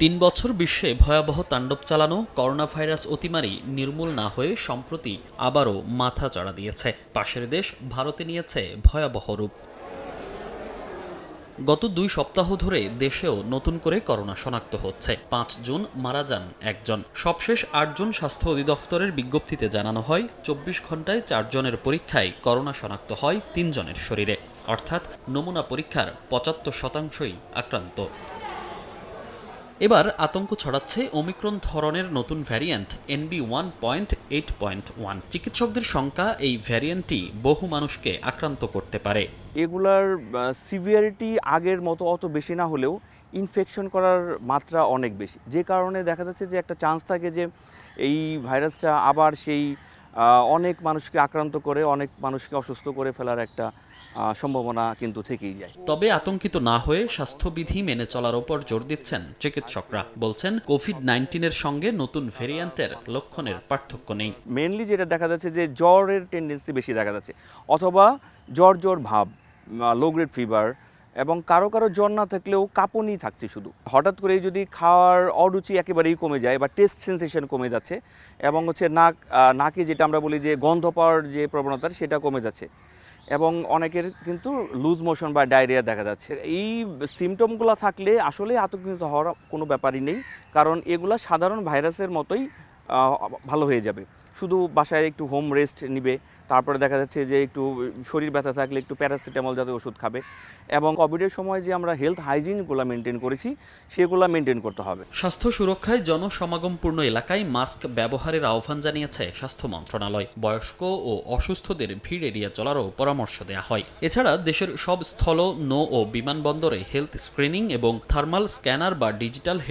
তিন বছর বিশ্বে ভয়াবহ তাণ্ডব চালানো করোনা ভাইরাস অতিমারি নির্মূল না হয়ে সম্প্রতি আবারও মাথা চড়া দিয়েছে। পাশের দেশ ভারতে নিয়েছে ভয়াবহ রূপ। গত দুই সপ্তাহ ধরে দেশেও নতুন করে করোনা শনাক্ত হচ্ছে। পাঁচ জুন মারা যান একজন। সবশেষ আটজন স্বাস্থ্য অধিদপ্তরের বিজ্ঞপ্তিতে জানানো হয়, চব্বিশ ঘন্টায় চারজনের পরীক্ষায় করোনা শনাক্ত হয় তিনজনের শরীরে। অর্থাৎ নমুনা পরীক্ষার পঁচাত্তর শতাংশই আক্রান্ত। এবার আতঙ্ক ছড়াচ্ছে ওমিক্রন ধরনের নতুন variant NB one point eight point one চিকিৎসকদের শঙ্কা, এই ভ্যারিয়েন্টটি বহু মানুষকে আক্রান্ত করতে পারে। এগুলার সিভিয়ারিটি আগের মতো অত বেশি না হলেও ইনফেকশন করার মাত্রা অনেক বেশি। যে কারণে দেখা যাচ্ছে যে একটা চান্স থাকে যে এই ভাইরাসটা আবার সেই অনেক মানুষকে আক্রান্ত করে, অনেক মানুষকে অসুস্থ করে ফেলার একটা সম্ভাবনা কিন্তু থেকেই যায়। তবে আতঙ্কিত না হয়ে স্বাস্থ্যবিধি মেনে চলার ওপর জোর দিচ্ছেন চিকিৎসকরা। বলছেন কোভিড নাইন্টিনের সঙ্গে নতুন ভেরিয়েন্টের লক্ষণের পার্থক্য নেই। মেনলি যেটা দেখা যাচ্ছে যে জ্বরের টেন্ডেন্সি বেশি দেখা যাচ্ছে অথবা জ্বর জ্বর ভাব লো গ্রেড ফিভার এবং কারও কারও জ্বর না থাকলেও কাঁপুনি থাকছে শুধু। হঠাৎ করেই যদি খাওয়ার অরুচি একেবারেই কমে যায় বা টেস্ট সেন্সেশন কমে যাচ্ছে এবং হচ্ছে নাক নাকে যেটা আমরা বলি যে গন্ধ পাওয়ার যে প্রবণতা সেটা কমে যাচ্ছে। এবং অনেকের কিন্তু লুজ মোশন বা ডায়রিয়া দেখা যাচ্ছে। এই সিমটমগুলো থাকলে আসলে আতঙ্কিত হওয়ার কোনো ব্যাপারই নেই, কারণ এগুলো সাধারণ ভাইরাসের মতোই ভালো হয়ে যাবে। শুধু বাসায় একটু হোম রেস্ট নিবে, তারপরে দেখা যাচ্ছে যে একটু শরীর ব্যথা থাকলে একটু প্যারাসিটামল জাতীয় ওষুধ খাবে এবং কোভিডের সময় যে আমরা হেলথ হাইজিনগুলো মেনটেন করেছি, সেগুলো মেনটেন করতে হবে। স্বাস্থ্য সুরক্ষায় জনসমাগমপূর্ণ এলাকায় মাস্ক ব্যবহারের আহ্বান জানিয়েছে স্বাস্থ্য মন্ত্রণালয়। বয়স্ক ও অসুস্থদের ভিড় এড়িয়ে চলারও পরামর্শ দেওয়া হয়। এছাড়া দেশের সব স্থল, নৌ ও বিমানবন্দরে হেলথ স্ক্রিনিং এবং থার্মাল স্ক্যানার বা ডিজিটাল